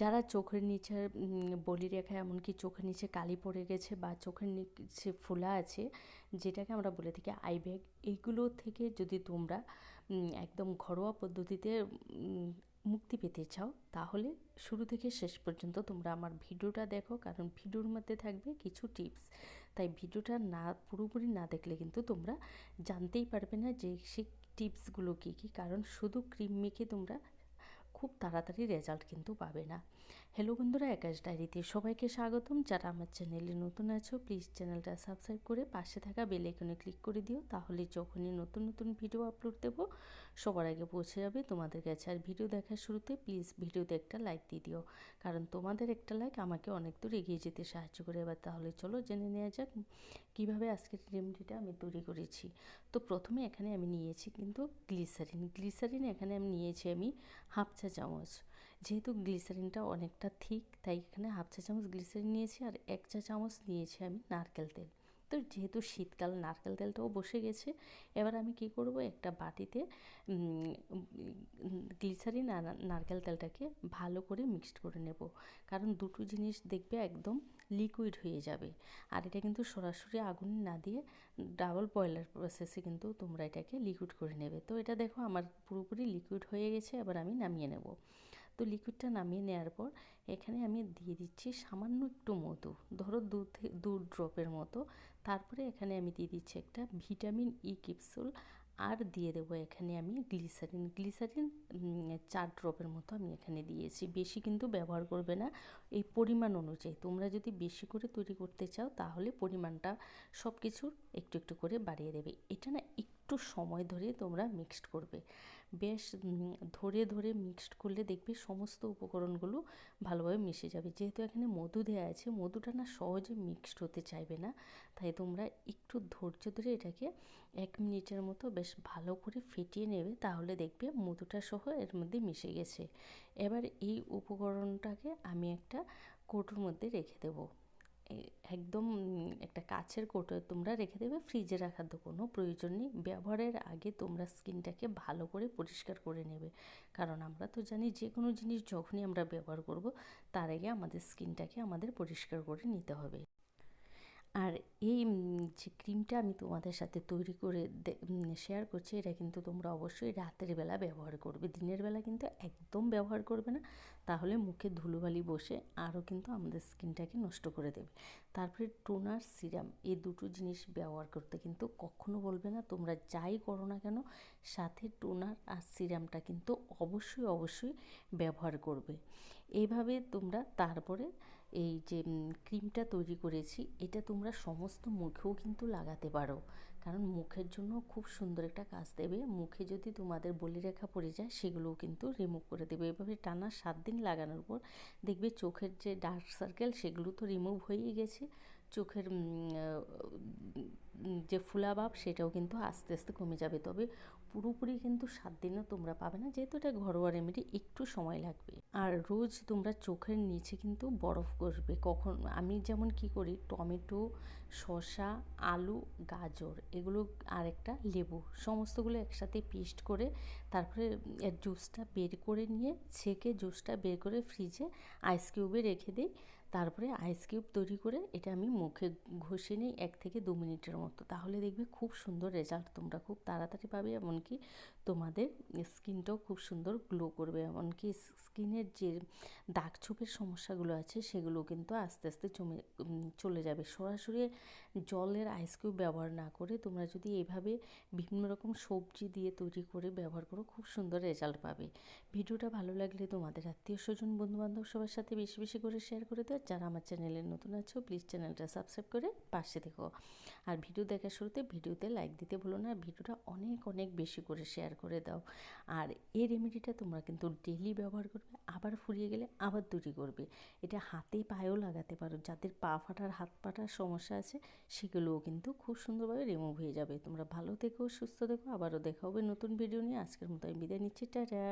যারা চোখের নিচে বলি রেখা এমনকি চোখের নিচে কালি পড়ে গেছে বা চোখের নিচে ফোলা আছে, যেটাকে আমরা বলে থাকি আই ব্যাগ এইগুলো থেকে যদি তোমরা একদম ঘরোয়া পদ্ধতিতে মুক্তি পেতে চাও, তাহলে শুরু থেকে শেষ পর্যন্ত তোমরা আমার ভিডিওটা দেখো, কারণ ভিডিওর মধ্যে থাকবে কিছু টিপস। তাই ভিডিওটা না, পুরোপুরি না দেখলে কিন্তু তোমরা জানতেই পারবে না যে সে টিপসগুলো কী কী, কারণ শুধু ক্রিম মেখে তোমরা খুব তাড়াতাড়ি রেজাল্ট কিন্তু পাবে না। হ্যালো বন্ধুরা একাশ ডায়েরিতে সবাইকে স্বাগতম। যারা আমার চ্যানেলে নতুন আছো প্লিজ চ্যানেলটা সাবস্ক্রাইব করে পাশে থাকা বেল আইকনে ক্লিক করে দিও। তাহলে যখনই নতুন নতুন ভিডিও আপলোড দেবো, সবার আগে পৌঁছে যাবে তোমাদের কাছে। আর ভিডিও দেখার শুরুতে প্লিজ ভিডিওতে একটা লাইক দিয়ে দিও। কারণ তোমাদের একটা লাইক আমাকে অনেক দূর এগিয়ে যেতে সাহায্য করে। এবার তাহলে চলো জেনে নেওয়া যাক কীভাবে আজকের রেমেডিটা আমি তৈরি করেছি। তো প্রথমে এখানে আমি নিয়েছি কিন্তু গ্লিসারিন গ্লিসারিন এখানে আমি নিয়েছি আমি হাফ চা চামচ যেহেতু গ্লিসারিনটা অনেকটা থিক তাই এখানে হাফ চা চামচ গ্লিসারিন নিয়েছি আর এক চা চামচ নিয়েছি আমি নারকেল তেল। তো যেহেতু শীতকাল, নারকেল তেলটাও বসে গেছে, এবার আমি কি করব? একটা বাটিতে গ্লিসারিন আর নারকেল তেলটাকে ভালো করে মিক্সড করে নেব। কারণ দুটো জিনিস দেখবে একদম লিকুইড হয়ে যাবে। আর এটা কিন্তু সরাসরি আগুন না দিয়ে ডাবল বয়লার প্রসেসে কিন্তু তোমরা এটাকে লিকুইড করে নেবে। তো এটা দেখো, আমার পুরোপুরি লিকুইড হয়ে গেছে, এবার আমি নামিয়ে নেব। তো লিকুইডটা নামিয়ে নেওয়ার পর এখানে আমি দিয়ে দিচ্ছি সামান্য একটু মধু। ধরো দু দু ড্রপের মতো। তারপরে এখানে আমি দিয়ে দিচ্ছি একটা ভিটামিন ই ক্যাপসুল আর দিয়ে দেবো এখানে আমি গ্লিসারিন গ্লিসারিন চার ড্রপের মতো আমি এখানে দিয়েছি। বেশি কিন্তু ব্যবহার করবে না। এই পরিমাণ অনুযায়ী তোমরা যদি বেশি করে তৈরি করতে চাও তাহলে পরিমাণটা সব কিছুর একটু একটু করে বাড়িয়ে দেবে। এটা না একটু সময় ধরে তোমরা মিক্সড করবে। বেশ ধরে ধরে মিক্সড করলে দেখবে সমস্ত উপকরণগুলো ভালোভাবে মিশে যাবে। যেহেতু এখানে মধু দেওয়া আছে, মধুটা না সহজে মিক্সড হতে চাইবে না। তাই তোমরা একটু ধৈর্য ধরে এটাকে এক মিনিটের মতো বেশ ভালো করে ফেটিয়ে নেবে, তাহলে দেখবে মধুটা সহ এর মধ্যে মিশে গেছে। এবার এই উপকরণটাকে আমি একটা কৌটোর মধ্যে রেখে দেবো। একদম একটা কাছের কোটোয় তোমরা রেখে দেবে। ফ্রিজে রাখার তো কোনো প্রয়োজন নেই। ব্যবহারের আগে তোমরা স্কিনটাকে ভালো করে পরিষ্কার করে নেবে। কারণ আমরা তো জানি যে কোনো জিনিস যখনই আমরা ব্যবহার করব, তার আগে আমাদের স্কিনটাকে আমাদের পরিষ্কার করে নিতে হবে। আর এই যে ক্রিমটা আমি তোমাদের সাথে তৈরি করে শেয়ার করছি, এটা কিন্তু তোমরা অবশ্যই রাতের বেলা ব্যবহার করবে। দিনের বেলা কিন্তু একদম ব্যবহার করবে না। তাহলে মুখে ধুলোবালি বসে আরও কিন্তু আমাদের স্কিনটাকে নষ্ট করে দেবে। তারপরে টোনার সিরাম, এই দুটো জিনিস ব্যবহার করতে কিন্তু কখনো বলবে না। তোমরা যাই করো না কেন, সাথে টোনার আর সিরামটা কিন্তু অবশ্যই অবশ্যই ব্যবহার করবে। এইভাবে তোমরা তারপরে এই যে ক্রিমটা তৈরি করেছি, এটা তোমরা সমস্ত মুখেও কিন্তু লাগাতে পারো। কারণ মুখের জন্য খুব সুন্দর একটা কাজ দেবে। মুখে যদি তোমাদের বলি রেখা পড়ে যায়, সেগুলোও কিন্তু রিমুভ করে দেবে। এভাবে টানা সাত দিন লাগানোর পর দেখবে চোখের যে ডার্ক সার্কেল সেগুলো তো রিমুভ হয়েই গেছে। চোখের যে ফুলাভাব সেটাও কিন্তু আস্তে আস্তে কমে যাবে। তবে পুরোপুরি কিন্তু সাত দিনও তোমরা পাবে না। যেহেতু এটা ঘরোয়া রেমেডি একটু সময় লাগবে। আর রোজ তোমরা চোখের নিচে কিন্তু বরফ করবে কখন, আমি যেমন কি করি, টমেটো, শসা, আলু, গাজর, এগুলো আর একটা লেবু, সমস্তগুলো একসাথে পেস্ট করে তারপরে জুসটা বের করে নিয়ে, ছেঁকে জুসটা বের করে ফ্রিজে আইস কিউবে রেখে দিই। তারপরে আইস কিউব তৈরি করে এটা আমি মুখে ঘষে নিই এক থেকে দু মিনিটের মতো। তাহলে দেখবে খুব সুন্দর রেজাল্ট তোমরা খুব তাড়াতাড়ি পাবে এমনকি তোমাদের স্কিনটাও খুব সুন্দর গ্লো করবে। এমনকি স্কিনের যে দাগ ছোপের সমস্যাগুলো আছে, সেগুলো কিন্তু আস্তে আস্তে জমে চলে যাবে। সরাসরি জলের আইস কিউব ব্যবহার না করে তোমরা যদি এভাবে বিভিন্ন রকম সবজি দিয়ে তৈরি করে ব্যবহার করো, খুব সুন্দর রেজাল্ট পাবে। ভিডিওটা ভালো লাগলে তোমাদের আত্মীয় স্বজন, বন্ধুবান্ধব সবার সাথে বেশি বেশি করে শেয়ার করে দেয় যারা আমার চ্যানেলে নতুন আছো প্লিজ চ্যানেলটা সাবস্ক্রাইব করে পাশে দেখো আর ভিডিও দেখার শুরুতে ভিডিওতে লাইক দিতে ভুলো না, ভিডিওটা অনেক অনেক বেশি করে শেয়ার করে দাও। আর এই রেমেডিটা তোমরা কিন্তু ডেলি ব্যবহার করবে, আবার ফুরিয়ে গেলে আবার তৈরি করবে। এটা হাতে পায়েও লাগাতে পারো, যাদের পা ফাটার, হাত পাটার সমস্যা আছে, সেগুলোও কিন্তু খুব সুন্দরভাবে রিমুভ হয়ে যাবে। তোমরা ভালো থেকো, সুস্থ দেখো আবারও দেখা হবে নতুন ভিডিও নিয়ে। আজকের মতো আমি বিদায় নিচ্ছি, টাটা!